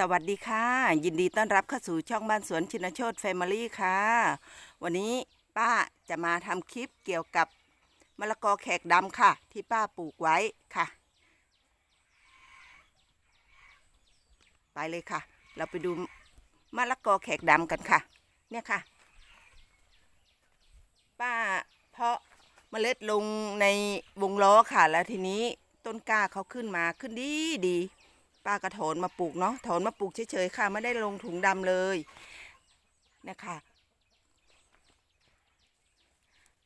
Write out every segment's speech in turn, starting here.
สวัสดีค่ะ ยินดีต้อนรับเข้าสู่ช่องบ้านสวนชินโชตแฟมิลี่ค่ะ วันนี้ป้าจะมาทำคลิปเกี่ยวกับมะละกอแขกดำค่ะ ที่ป้าปลูกไว้ค่ะ ไปเลยค่ะ เราไปดูมะละกอแขกดำกันค่ะ เนี่ยค่ะ ป้าเพาะเมล็ดลงในวงล้อค่ะ แล้วทีนี้ต้นกล้าเขาขึ้นมาขึ้นดีดี ป้ากระโถนมาปลูกเนาะโถนมาปลูกเฉยๆค่ะ ไม่ได้ลงถุงดำเลยนะคะ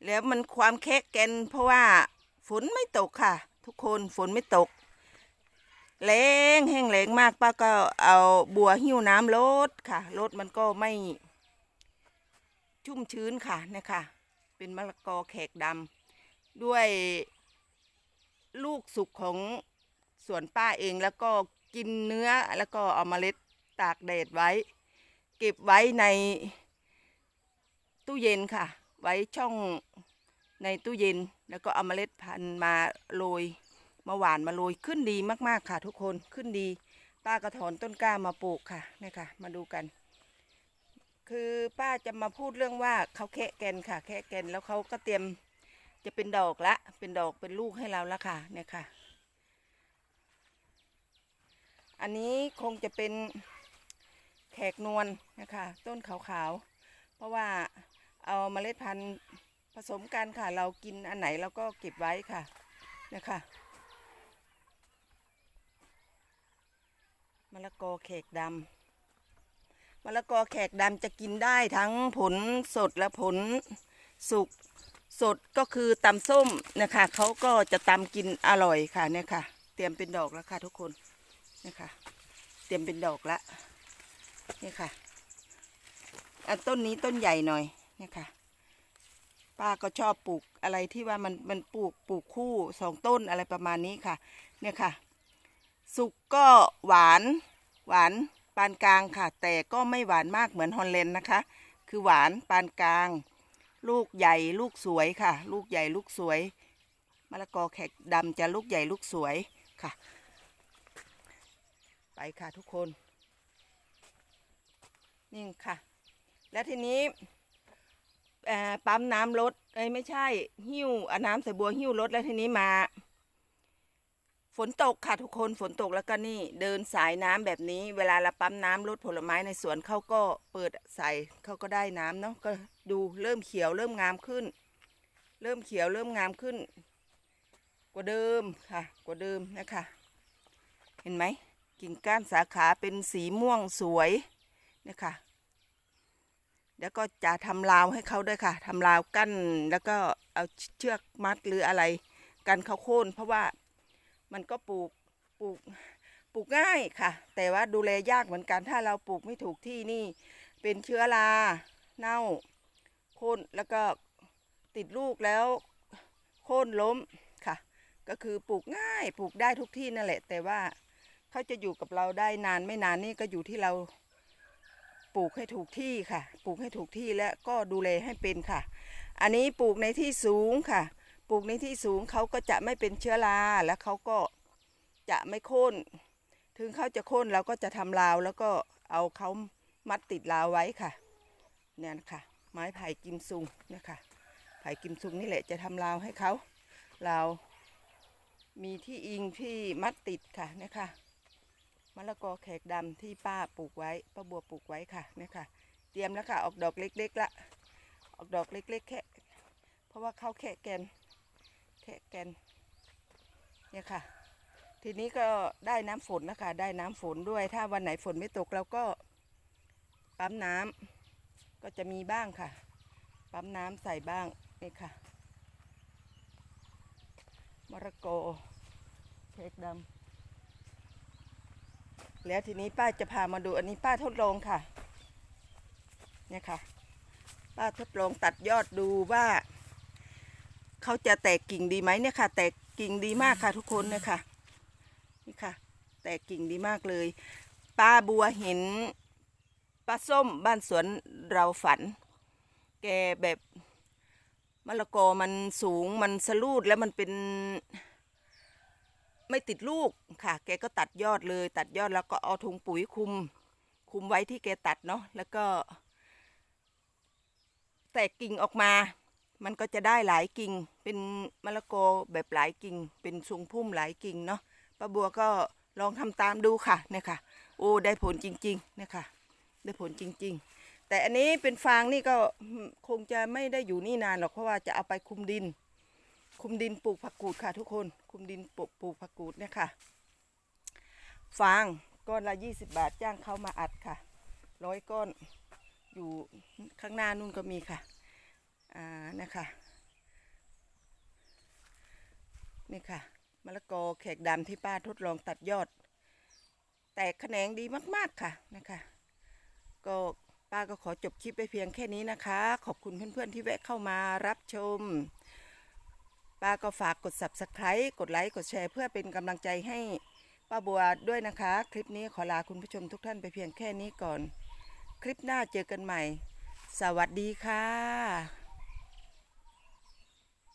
แล้วมันความแคะแกนเพราะว่าฝนไม่ตกค่ะ ทุกคนฝนไม่ตกแรงแห้งแรงมากป้าก็เอาบัวหิ้วน้ำลดค่ะลดมันก็ไม่ ชุ่มชื้นค่ะนะคะเป็นมะละกอแขกดำด้วยลูกสุกของ สวนป้าเองแล้วก็กินเนื้อแล้วก็เอามาเมล็ดตากแดดไว้ เก็บไว้ในตู้เย็นค่ะ ไว้ช่องในตู้เย็น แล้วก็เอามาเมล็ดพันธุ์มาโรยมาหวานมาโรยขึ้นดีมากๆค่ะ ทุกคนขึ้นดี ป้าก็ถอนต้นกล้ามาปลูกค่ะนี่ค่ะ มาดูกัน คือป้าจะมาพูดเรื่องว่าเขาแคะแกนค่ะ แคะแกนแล้วเขาก็เตรียมจะเป็นดอกละ เป็นดอกเป็นลูกให้เราละค่ะเนี่ยค่ะ อันนี้คงจะเป็นแขกนวลนะคะ ต้นขาวๆ เพราะว่าเอาเมล็ดพันธุ์ผสมกันค่ะ เรากินอันไหนเราก็เก็บไว้ค่ะนะคะมะละกอแขกดำมะละกอแขกดำจะกินได้ทั้งผลสดและผลสุกสดก็คือตำส้มนะคะเขาก็จะตำกินอร่อยค่ะเนี่ยค่ะ เตรียมเป็นดอกแล้วค่ะทุกคน นี่ค่ะ เตรียมเป็นดอกละนี่ค่ะอันต้นนี้ต้นใหญ่หน่อยนี่ค่ะ ป้าก็ชอบปลูกอะไรที่ว่ามันมันปลูกปลูกคู่สองต้นอะไรประมาณนี้ค่ะ เนี่ยค่ะ สุกก็หวานหวานปานกลางค่ะ แต่ก็ไม่หวานมากเหมือนฮอลแลนด์นะคะ คือหวานปานกลาง ลูกใหญ่ลูกสวยค่ะ ลูกใหญ่ลูกสวยมะละกอแขกดำจะลูกใหญ่ลูกสวยค่ะ ค่ะทุกคน นี่ค่ะ แล้วทีนี้ปั๊มน้ำรถเอ้ยไม่ใช่ หิ้วอาน้ำใส่บัวหิ้วรถแล้วทีนี้มา ฝนตกค่ะทุกคนฝนตกแล้วก็นี่ เดินสายน้ำแบบนี้ เวลาเราปั๊มน้ำรถผลไม้ในสวนเขาก็เปิดใส่เขาก็ได้น้ำเนาะก็ดูเริ่มเขียวเริ่มงามขึ้น เริ่มเขียวเริ่มงามขึ้น กว่าเดิมค่ะ กว่าเดิมนะคะ เห็นไหม กิ่งก้านสาขาเป็นสีม่วงสวยนะคะแล้วก็จะทำราวให้เขาด้วยค่ะทำราวกั้นแล้วก็เอาเชือกมัดหรืออะไร กันเขาโค่นเพราะว่ามันก็ปลูกปลูกปลูกง่ายค่ะ แต่ว่าดูแลยากเหมือนกัน ถ้าเราปลูกไม่ถูกที่นี่ เป็นเชื้อราเน่าโค่นแล้วก็ติดลูกแล้วโค่นล้มค่ะ ก็คือปลูกง่ายปลูกได้ทุกที่นั่นแหละ แต่ว่า เขาจะอยู่กับเราได้นานไม่นานนี่ก็อยู่ที่เราปลูกให้ถูกที่ค่ะ ปลูกให้ถูกที่และก็ดูแลให้เป็นค่ะ อันนี้ปลูกในที่สูงค่ะ ปลูกในที่สูงเขาก็จะไม่เป็นเชื้อราและเขาก็จะไม่โค่น ถึงเขาจะโค่นเราก็จะทำราวแล้วก็เอาเขามัดติดราวไว้ค่ะ เนี่ยนะคะไม้ไผ่กิมซุงเนี่ยค่ะไผ่กิมซุงนี่แหละจะทำราวให้เขาราวมีที่อิงที่มัดติดค่ะนี่ยค่ะ มะละกอแขกดำที่ป้าปลูกไว้ป้าบัวปลูกไว้ค่ะเนี่ยค่ะ เตรียมแล้วค่ะ ออกดอกเล็กๆละออกดอกเล็กๆแค่เพราะว่าเข้าแค่แกนแค่แกนเนี่ยค่ะ ทีนี้ก็ได้น้ำฝนนะคะ ได้น้ำฝนด้วยถ้าวันไหนฝนไม่ตกเราก็ปั๊มน้ำก็จะมีบ้างค่ะ ปั๊มน้ำใส่บ้างนี่ค่ะมะละกอแขกดำ แล้วทีนี้ป้าจะพามาดูอันนี้ป้าทดลองค่ะ เนี่ยค่ะ ป้าทดลองตัดยอดดูว่า เขาจะแตกกิ่งดีไหมเนี่ยค่ะ แตกกิ่งดีมากค่ะทุกคนเนี่ยค่ะ นี่ค่ะ แตกกิ่งดีมากเลย ป้าบัวเห็นป้าส้มบ้านสวนเราฝัน แกแบบมะละกอมันสูงมันสลูดแล้วมันเป็น ไม่ติดลูกค่ะ แกก็ตัดยอดเลยตัดยอดแล้วก็เอาถุงปุ๋ยคุม คุมไว้ที่แกตัดเนาะแล้วก็ แตกกิ่งออกมา มันก็จะได้หลายกิ่ง เป็นมะละกอแบบหลายกิ่ง เป็นทรงพุ่มหลายกิ่งเนาะป้าบัวก็ลองทำตามดูค่ะเนี่ยค่ะ โอ้ได้ผลจริงๆเนี่ยค่ะ ได้ผลจริง ๆ แต่อันนี้เป็นฟางนี่ก็คงจะไม่ได้อยู่นี่นานหรอกเพราะว่าจะเอาไปคุมดิน คุมดินปลูกผักกูดค่ะทุกคน คุมดินปลูกปลูกผักกูดเนี่ยค่ะ ฟางก้อนละยี่สิบบาทจ้างเขามาอัดค่ะ ร้อยก้อนอยู่ข้างหน้านู่นก็มีค่ะ อ่านะคะนี่ค่ะมะละกอแขกดำที่ป้าทดลองตัดยอด แตกแขนงดีมาก ๆค่ะนะคะ ก็ป้าก็ขอจบคลิปไปเพียงแค่นี้นะคะ ขอบคุณเพื่อนๆที่แวะเข้ามารับชม ป้าก็ฝากกด subscribe กดไลค์กดแชร์เพื่อเป็นกำลังใจให้ป้าบัวด้วยนะคะ คลิปนี้ขอลาคุณผู้ชมทุกท่านไปเพียงแค่นี้ก่อน คลิปหน้าเจอกันใหม่ สวัสดีค่ะ